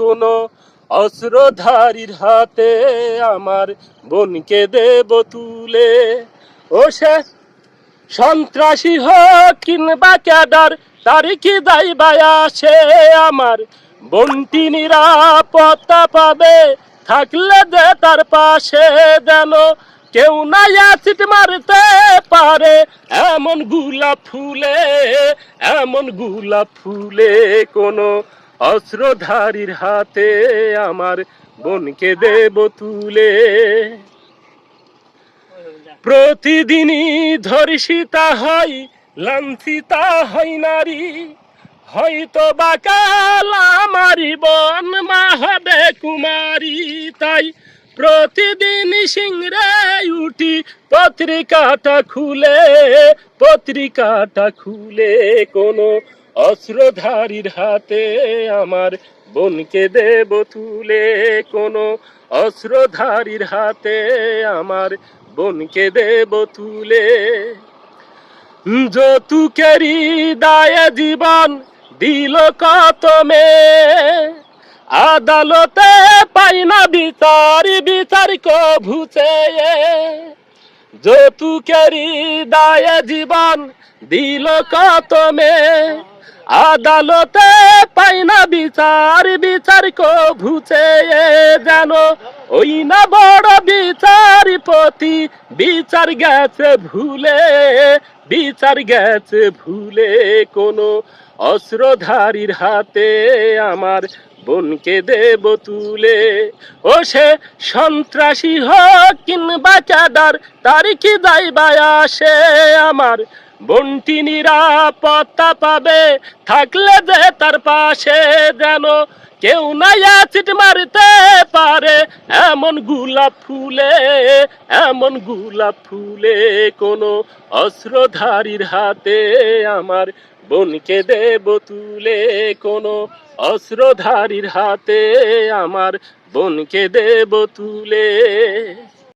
কোনো অস্ত্রধারীর হাতে আমার বোনকে দেব তুলে। ও সে সন্ত্রাসী হোক কিংবা ক্যাডার, তার কি দায় আসে আমার বন্টি নিরাপত্তা পাবে, থাকলে দে তার পাশে যেন কেউ না অ্যাসিড মারতে পারে। এমন গোলাপ ফুলে, এমন গোলাপ ফুলে কোনো অস্ত্রধারীর হাতে আমার বোনকে দেব তুলে। প্রতিদিনই ধর্ষিতা হয়, লাঞ্ছিতা হয় নারী। হয়তো বা কাল আমারই বন মা হবে কুমারী। তাই প্রতিদিন সিংরে উঠি, পত্রিকাটা খুলে পত্রিকাটা খুলে কোনো অস্ত্রধারীর হাতে আমার বোনকে দেব তুলে। কোনো অস্ত্রধারীর হাতে আমার বোনকে দেব তুলে। যতুকেরি দায় জীবন দিল কত মে আদালতে পাই না বিচার বিচার কভুছে যতুকেরি দায় জীবন দিল কত মে আদালতে পাই না বিচার বিচার কো কভুছে যেন। ওই না বড় বিচারপতি, বিচার গেছে ভুলে, বিচার গেছে ভুলে কোনো অস্ত্রধারীর হাতে আমার বোনকে দেব তুলে। ও সে সন্ত্রাসী হোক কিংবা চাদার তার কি দায় আসে আমার? বন্টি নিরাপত্তা পাবে। থাকলে যে তার পাশে যেন কেউ না অ্যাসিড মারতে পারে। এমন গোলাপ ফুলে, এমন গোলাপ ফুলে কোনো অস্ত্রধারীর হাতে আমার বোনকে দেব তুলে। কোনো অস্ত্রধারীর হাতে আমার বোনকে দেব তুলে।